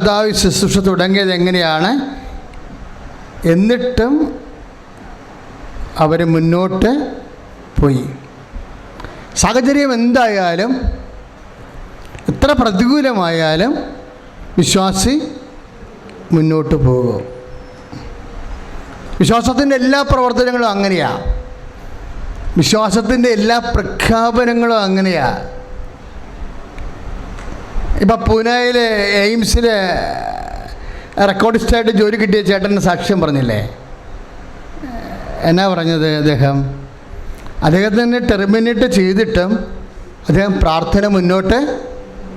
കർത്താവ് ശുശ്രൂഷ തുടങ്ങിയത് എങ്ങനെയാണ്? എന്നിട്ടും അവർ മുന്നോട്ട് പോയി. സാഹചര്യം എന്തായാലും എത്ര പ്രതികൂലമായാലും വിശ്വാസി മുന്നോട്ട് പോകും. വിശ്വാസത്തിന്റെ എല്ലാ പ്രവർത്തനങ്ങളും അങ്ങനെയാണ് വിശ്വാസത്തിന്റെ എല്ലാ പ്രഖ്യാപനങ്ങളും അങ്ങനെയാണ് ഇപ്പം പൂനെയിലെ എയിംസിൽ റെക്കോർഡിസ്റ്റായിട്ട് ജോലി കിട്ടിയ ചേട്ടന്റെ സാക്ഷ്യം പറഞ്ഞില്ലേ? എന്നാ പറഞ്ഞത് അദ്ദേഹം? അദ്ദേഹത്തിന് ടെർമിനേറ്റ് ചെയ്തിട്ടും അദ്ദേഹം പ്രാർത്ഥന മുന്നോട്ട്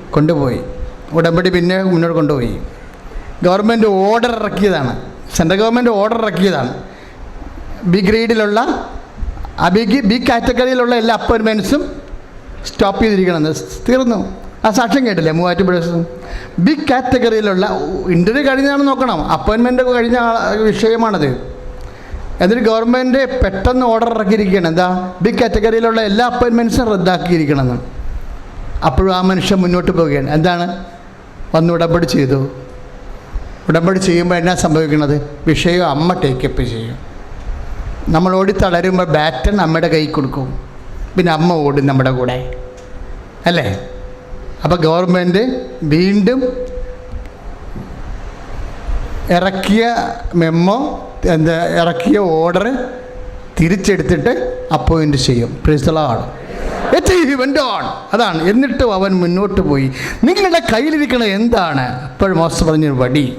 കൊണ്ടുപോയി. ഉടമ്പടി പിന്നെ മുന്നോട്ട് കൊണ്ടുപോയി. ഗവൺമെന്റ് ഓർഡർ ഇറക്കിയതാണ്. സെൻട്രൽ ഗവൺമെന്റ് ഓർഡർ ഇറക്കിയതാണ്. ബി ഗ്രേഡിലുള്ള ബി ബി കാറ്റഗറിയിലുള്ള എല്ലാ അപ്പോയിൻമെന്റ്സും സ്റ്റോപ്പ് ചെയ്തിരിക്കണമെന്ന് തീർന്നു. ആ സാക്ഷ്യം കേട്ടില്ലേ? മൂവാറ്റുപുഴ ബിഗ് കാറ്റഗറിയിലുള്ള ഇന്റർവ്യൂ കഴിഞ്ഞാണ് നോക്കണം. അപ്പോയിൻമെന്റ് കഴിഞ്ഞ വിഷയമാണത്. എന്നിട്ട് ഗവൺമെന്റ് പെട്ടെന്ന് ഓർഡർ ഇറക്കിയിരിക്കുകയാണ്. എന്താ? ബിഗ് കാറ്റഗറിയിലുള്ള എല്ലാ അപ്പോയിൻമെന്റ്സും റദ്ദാക്കിയിരിക്കണമെന്ന്. അപ്പോഴും ആ മനുഷ്യൻ മുന്നോട്ട് പോവുകയാണ്. എന്താണ്? വന്ന് ഉടമ്പടി ചെയ്തു. ഉടമ്പടി ചെയ്യുമ്പോൾ എന്നാ സംഭവിക്കുന്നത് വിഷയം അമ്മ ടേക്കപ്പ് ചെയ്യും. നമ്മൾ ഓടി തളരുമ്പോൾ ബാറ്റൺ അമ്മയുടെ കൈ കൊടുക്കും. പിന്നെ അമ്മ ഓടും നമ്മുടെ കൂടെ. അല്ലേ? അപ്പോൾ ഗവൺമെന്റ് വീണ്ടും ഇറക്കിയ മെമ്മോ എന്താ ഇറക്കിയ ഓർഡർ തിരിച്ചെടുത്തിട്ട് അപ്പോയിന്റ് ചെയ്യും. പ്രിസലാണ് ഓൺ അതാണ്. എന്നിട്ടും അവൻ മുന്നോട്ട് പോയി. നിങ്ങളുടെ കയ്യിലിരിക്കണത് എന്താണ്? അപ്പോഴും മോശം പറഞ്ഞ വടി.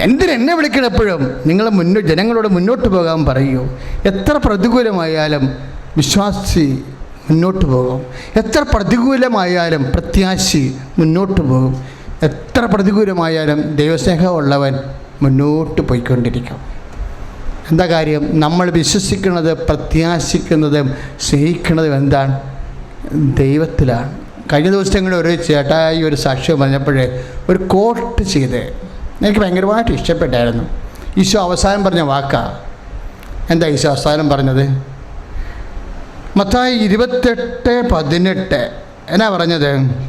എന്തിനെന്നെ വിളിക്കണം എപ്പോഴും? നിങ്ങൾ മുന്നോ ജനങ്ങളോട് മുന്നോട്ട് പോകാൻ പറയൂ. എത്ര പ്രതികൂലമായാലും വിശ്വാസി മുന്നോട്ട് പോകും. എത്ര പ്രതികൂലമായാലും പ്രത്യാശി മുന്നോട്ട് പോകും. എത്ര പ്രതികൂലമായാലും ദൈവസ്നേഹമുള്ളവൻ മുന്നോട്ട് പോയിക്കൊണ്ടിരിക്കും. എന്താ കാര്യം? നമ്മൾ വിശ്വസിക്കുന്നത് പ്രത്യാശിക്കുന്നതും സ്നേഹിക്കുന്നതും എന്താണ്? ദൈവത്തിലാണ്. കഴിഞ്ഞ ദിവസങ്ങളിൽ ഒരു ചേട്ടായി ഒരു സാക്ഷ്യം പറഞ്ഞപ്പോഴേ ഒരു കോട്ട് ചെയ്ത്. എനിക്ക് ഭയങ്കരമായിട്ട് ഇഷ്ടപ്പെട്ടായിരുന്നു. ഈശോ അവസാനം പറഞ്ഞ വാക്കാ. എന്താ ഈശോ അവസാനം പറഞ്ഞത്? മത്തായി ഇരുപത്തെട്ട് പതിനെട്ട്. എന്നാ പറഞ്ഞത്?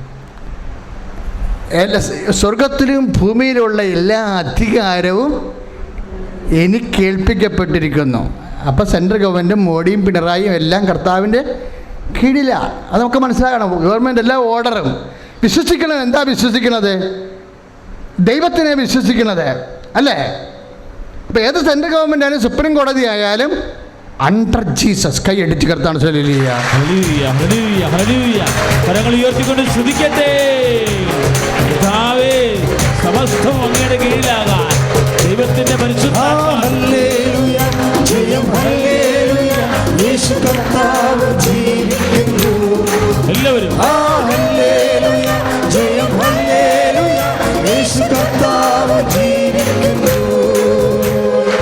സ്വർഗത്തിലും ഭൂമിയിലുള്ള എല്ലാ അധികാരവും എനിക്ക് ഏൽപ്പിക്കപ്പെട്ടിരിക്കുന്നു. അപ്പോൾ സെൻട്രൽ ഗവൺമെന്റും മോഡിയും പിണറായിയും എല്ലാം കർത്താവിന്റെ കീഴിലാണ് അത് നമുക്ക് മനസ്സിലാക്കണം ഗവൺമെന്റ് എല്ലാ ഓർഡറും വിശ്വസിക്കണം. എന്താ വിശ്വസിക്കുന്നത്? ദൈവത്തിനെ വിശ്വസിക്കുന്നത്. അല്ലേ? അപ്പോൾ ഏത് സെൻട്രൽ ഗവൺമെന്റ് ആയാലും സുപ്രീം കോടതി ആയാലും അണ്ടർ ജീസസ് കൈ അടിച്ച് കർത്താണ് ഹല്ലേലൂയ, ഹല്ലേലൂയ, ഹല്ലേലൂയ. കരങ്ങൾ ഉയർത്തിക്കൊണ്ട് ശ്രദ്ധിക്കട്ടെ. സമസ്തം അങ്ങയുടെ കീഴിലാകാൻ. ദൈവത്തിന്റെ പരിശുദ്ധ ഹല്ലേലൂയ ജയം ഹല്ലേലൂയ. യേശു കർത്താവ് ജീവിക്കുന്നു. എല്ലാവരും.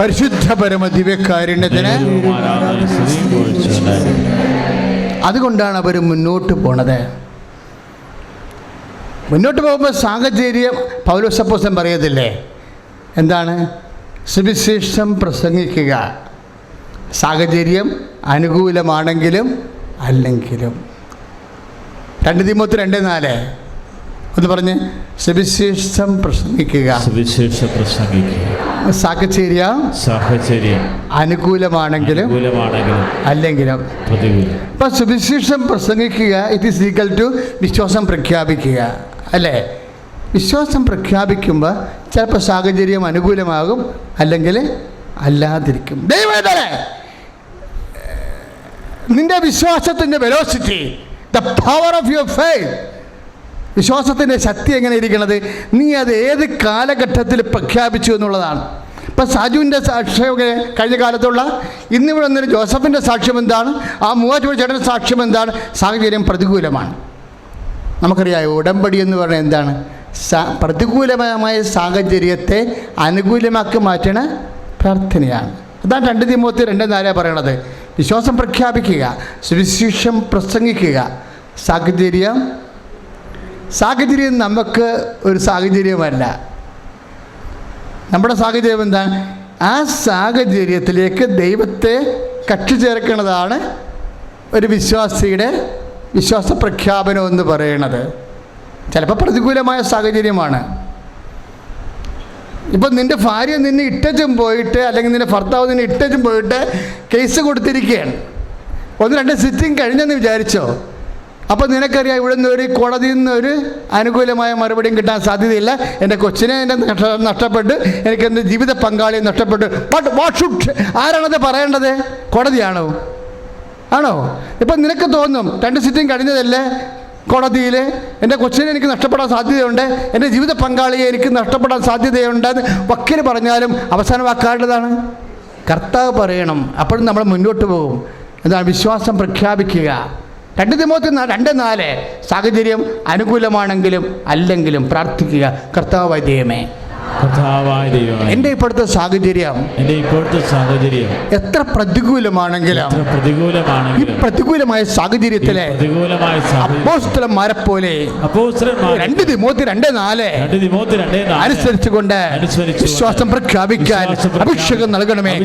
പരിശുദ്ധ പരമ ദിവ്യകാരുണ്യത്തിന്. അതുകൊണ്ടാണ് അവർ മുന്നോട്ട് പോണത്. മുന്നോട്ട് പോകുമ്പോൾ സാഹചര്യം പൗലോസപ്പോസൻ പറയത്തില്ലേ? എന്താണ്? സുവിശേഷം പ്രസംഗിക്കുക. സാഹചര്യം അനുകൂലമാണെങ്കിലും അല്ലെങ്കിലും. രണ്ട് തിമൂത്ത് രണ്ട് നാല്. ഒന്ന് പറഞ്ഞ് സുവിശേഷം പ്രസംഗിക്കുക. സുവിശേഷം പ്രസംഗിക്കുക. സാഹചര്യം സാഹചര്യം. അനുകൂലമാണെങ്കിലും അല്ലെങ്കിലും ഇപ്പൊ സുവിശേഷം പ്രസംഗിക്കുക ഇത് ഈസ് ഈക്വൽ ടു വിശ്വാസം പ്രഖ്യാപിക്കുക അല്ലേ? വിശ്വാസം പ്രഖ്യാപിക്കുമ്പോൾ ചിലപ്പോൾ സാഹചര്യം അനുകൂലമാകും അല്ലെങ്കിൽ അല്ലാതിരിക്കും. ദൈവവേദനെ നിന്റെ വിശ്വാസത്തിന്റെ velocity the power of your faith വിശ്വാസത്തിന്റെ ശക്തി എങ്ങനെ ഇരിക്കണത് നീ അത് ഏത് കാലഘട്ടത്തിൽ പ്രഖ്യാപിച്ചു എന്നുള്ളതാണ്. ഇപ്പം സാജുവിന്റെ സാക്ഷ്യമൊക്കെ കഴിഞ്ഞ കാലത്തുള്ള ഇന്നിവിടെ വന്നൊരു ജോസഫിന്റെ സാക്ഷ്യം എന്താണ്? ആ മൂവാറ്റുപുഴ സാക്ഷ്യം എന്താണ്? സാഹചര്യം പ്രതികൂലമാണ്. നമുക്കറിയാം ഉടമ്പടി എന്ന് പറഞ്ഞാൽ എന്താണ്? പ്രതികൂലമായ സാഹചര്യത്തെ അനുകൂലമാക്കി മാറ്റണ പ്രാർത്ഥനയാണ്. അതാണ് രണ്ട് തിമൂത്തി രണ്ട് നാലാ പറയണത്. വിശ്വാസം പ്രഖ്യാപിക്കുക സുവിശേഷം പ്രസംഗിക്കുക സാഹചര്യം സാഹചര്യം നമുക്ക് ഒരു സാഹചര്യമല്ല. നമ്മുടെ സാഹചര്യം എന്താ? ആ സാഹചര്യത്തിലേക്ക് ദൈവത്തെ കക്ഷി ചേർക്കുന്നതാണ് ഒരു വിശ്വാസിയുടെ വിശ്വാസ പ്രഖ്യാപനം എന്ന് പറയുന്നത് ചിലപ്പോൾ പ്രതികൂലമായ സാഹചര്യമാണ്. ഇപ്പം നിന്റെ ഭാര്യ നിന്നെ ഇട്ടച്ചും പോയിട്ട് അല്ലെങ്കിൽ നിന്റെ ഭർത്താവ് നിന്നെ ഇട്ടച്ചും പോയിട്ട് കേസ് കൊടുത്തിരിക്കുകയാണ്. ഒന്ന് രണ്ട് സിറ്റിംഗ് കഴിഞ്ഞെന്ന് വിചാരിച്ചോ? അപ്പോൾ നിനക്കറിയാം ഇവിടെ നിന്ന് ഒരു കോടതിയിൽ നിന്ന് ഒരു അനുകൂലമായ മറുപടിയും കിട്ടാൻ സാധ്യതയില്ല. എന്റെ കൊച്ചിനെ എന്റെ നഷ്ട- നഷ്ടപ്പെട്ട് എനിക്ക് എന്റെ ജീവിത പങ്കാളിയെ നഷ്ടപ്പെട്ടു. ബട്ട് വാട്ട് ഷുഡ് ആരാണത് പറയേണ്ടത്? കോടതിയാണോ? ആണോ? ഇപ്പം നിനക്ക് തോന്നും രണ്ട് സിറ്റിംഗ് കഴിഞ്ഞതല്ലേ കോടതിയിൽ എന്റെ കൊച്ചിനെ എനിക്ക് നഷ്ടപ്പെടാൻ സാധ്യതയുണ്ട്. എന്റെ ജീവിത പങ്കാളിയെ എനിക്ക് നഷ്ടപ്പെടാൻ സാധ്യതയുണ്ട് എന്ന് വക്കീൽ പറഞ്ഞാലും വാക്കാരുടേതാണ് കർത്താവ് പറയണം അപ്പോഴും നമ്മൾ മുന്നോട്ട് പോകും. എന്താണ് വിശ്വാസം പ്രഖ്യാപിക്കുക. രണ്ട് തിമോത്തി രണ്ട് നാല്. സാഹചര്യം അനുകൂലമാണെങ്കിലും അല്ലെങ്കിലും പ്രാർത്ഥിക്കുക. കർത്താവായ ദൈവമേ. എന്റെ ഇപ്പോഴത്തെ സാഹചര്യം എന്റെ ഇപ്പോഴത്തെ സാഹചര്യം. എത്ര പ്രതികൂലമാണെങ്കിലും പ്രതികൂലമാണെങ്കിലും ഈ പ്രതികൂലമായ സാഹചര്യത്തിലെ പ്രതികൂലമായ അപ്പോസ്തലന്മാരെ പോലെ രണ്ട് തിമോത്തി രണ്ട് നാല് അനുസരിച്ചുകൊണ്ട് വിശ്വാസം പ്രഖ്യാപിക്കാൻ അഭിഷേകം നൽകണമേ.